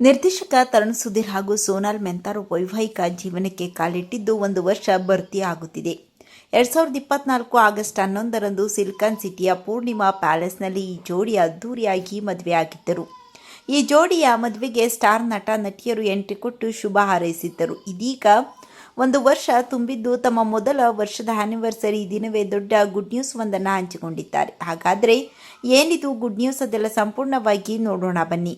ನಿರ್ದೇಶಕ ತರುಣ್ ಸುಧೀರ್ ಹಾಗೂ ಸೋನಾಲ್ ಮೆಂತಾರು ವೈವಾಹಿಕ ಜೀವನಕ್ಕೆ ಕಾಲಿಟ್ಟಿದ್ದು ಒಂದು ವರ್ಷ ಭರ್ತಿ ಆಗುತ್ತಿದೆ. ಎರಡ್ ಸಾವಿರದ ಇಪ್ಪತ್ನಾಲ್ಕು ಆಗಸ್ಟ್ ಹನ್ನೊಂದರಂದು ಸಿಲ್ಕಾನ್ ಸಿಟಿಯ ಪೂರ್ಣಿಮಾ ಪ್ಯಾಲೇಸ್ನಲ್ಲಿ ಈ ಜೋಡಿ ಅದ್ದೂರಿಯಾಗಿ ಮದುವೆಯಾಗಿದ್ದರು ಈ ಜೋಡಿಯ ಮದುವೆಗೆ ಸ್ಟಾರ್ ನಟ, ನಟಿಯರು ಎಂಟ್ರಿ ಕೊಟ್ಟು ಶುಭ ಹಾರೈಸಿದ್ದರು. ಇದೀಗ ಒಂದು ವರ್ಷ ತುಂಬಿದ್ದು ತಮ್ಮ ಮೊದಲ ವರ್ಷದ ಆನಿವರ್ಸರಿ ದಿನವೇ ದೊಡ್ಡ ಗುಡ್ ನ್ಯೂಸ್ ಒಂದನ್ನು ಹಂಚಿಕೊಂಡಿದ್ದಾರೆ. ಹಾಗಾದರೆ ಏನಿದು ಗುಡ್ ನ್ಯೂಸ್ ಅದೆಲ್ಲ ಸಂಪೂರ್ಣವಾಗಿ ನೋಡೋಣ ಬನ್ನಿ.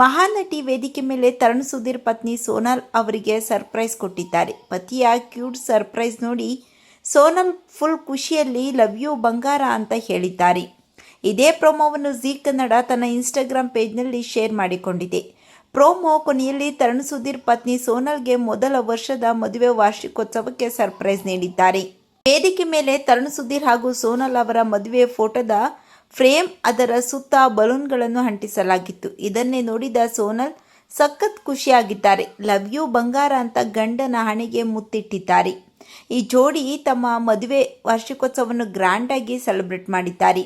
ಮಹಾನಟಿ ವೇದಿಕೆ ಮೇಲೆ ತರುಣ್ ಸುಧೀರ್ ಪತ್ನಿ ಸೋನಾಲ್ ಅವರಿಗೆ ಸರ್ಪ್ರೈಸ್ ಕೊಟ್ಟಿದ್ದಾರೆ. ಪತಿಯ ಕ್ಯೂಟ್ ಸರ್ಪ್ರೈಸ್ ನೋಡಿ ಸೋನಲ್ ಫುಲ್ ಖುಷಿಯಲ್ಲಿ, ಲವ್ ಯು ಬಂಗಾರ ಅಂತ ಹೇಳಿದ್ದಾರೆ. ಇದೇ ಪ್ರೋಮೋವನ್ನು ಝೀ ಕನ್ನಡ ತನ್ನ ಇನ್ಸ್ಟಾಗ್ರಾಮ್ ಪೇಜ್ನಲ್ಲಿ ಶೇರ್ ಮಾಡಿಕೊಂಡಿದೆ. ಪ್ರೋಮೋ ಕೊನೆಯಲ್ಲಿ ತರುಣ್ ಸುಧೀರ್ ಪತ್ನಿ ಸೋನಲ್ಗೆ ಮೊದಲ ವರ್ಷದ ಮದುವೆ ವಾರ್ಷಿಕೋತ್ಸವಕ್ಕೆ ಸರ್ಪ್ರೈಸ್ ನೀಡಿದ್ದಾರೆ. ವೇದಿಕೆ ಮೇಲೆ ತರುಣ್ ಸುಧೀರ್ ಹಾಗೂ ಸೋನಲ್ ಅವರ ಮದುವೆ ಫೋಟೋದ ಫ್ರೇಮ್ ಅದರ ಸುತ್ತ ಬಲೂನ್ಗಳನ್ನು ಅಂಟಿಸಲಾಗಿತ್ತು. ಇದನ್ನೇ ನೋಡಿದ ಸೋನಲ್ ಸಖತ್ ಖುಷಿಯಾಗಿದ್ದಾರೆ. ಲವ್ ಯು ಬಂಗಾರ ಅಂತ ಗಂಡನ ಹಣೆಗೆ ಮುತ್ತಿಟ್ಟಿದ್ದಾರೆ. ಈ ಜೋಡಿ ತಮ್ಮ ಮದುವೆ ವಾರ್ಷಿಕೋತ್ಸವವನ್ನು ಗ್ರ್ಯಾಂಡಾಗಿ ಸೆಲೆಬ್ರೇಟ್ ಮಾಡಿದ್ದಾರೆ.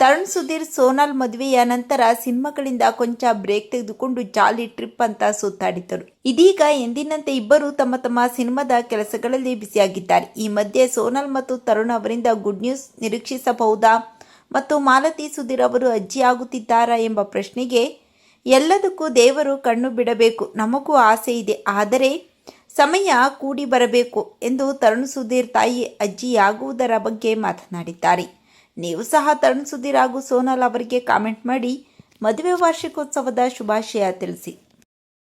ತರುಣ್ ಸುಧೀರ್ ಸೋನಾಲ್ ಮದುವೆಯ ನಂತರ ಸಿನಿಮಾಗಳಿಂದ ಕೊಂಚ ಬ್ರೇಕ್ ತೆಗೆದುಕೊಂಡು ಜಾಲಿ ಟ್ರಿಪ್ ಅಂತ ಸುತ್ತಾಡಿದ್ದರು. ಇದೀಗ ಎಂದಿನಂತೆ ಇಬ್ಬರು ತಮ್ಮ ತಮ್ಮ ಸಿನಿಮಾದ ಕೆಲಸಗಳಲ್ಲಿ ಬಿಸಿಯಾಗಿದ್ದಾರೆ ಈ ಮಧ್ಯೆ ಸೋನಾಲ್ ಮತ್ತು ತರುಣ್ ಅವರಿಂದ ಗುಡ್ ನ್ಯೂಸ್ ನಿರೀಕ್ಷಿಸಬಹುದಾ? ಮತ್ತು ಮಾಲತಿ ಸುಧೀರ್ ಅವರು ಅಜ್ಜಿಯಾಗುತ್ತಿದ್ದಾರಾ ಎಂಬ ಪ್ರಶ್ನೆಗೆ ಎಲ್ಲದಕ್ಕೂ ದೇವರು ಕಣ್ಣು ಬಿಡಬೇಕು, ನಮಗೂ ಆಸೆ ಇದೆ. ಆದರೆ ಸಮಯ ಕೂಡಿ ಬರಬೇಕು ಎಂದು ತರುಣ್ ಸುಧೀರ್ ತಾಯಿ ಅಜ್ಜಿಯಾಗುವುದರ ಬಗ್ಗೆ ಮಾತನಾಡಿದ್ದಾರೆ. ನೀವು ಸಹ ತರುಣ್ ಸುಧೀರ್ ಹಾಗೂ ಸೋನಾಲ್ ಅವರಿಗೆ ಕಾಮೆಂಟ್ ಮಾಡಿ ಮದುವೆ ವಾರ್ಷಿಕೋತ್ಸವದ ಶುಭಾಶಯ ತಿಳಿಸಿ.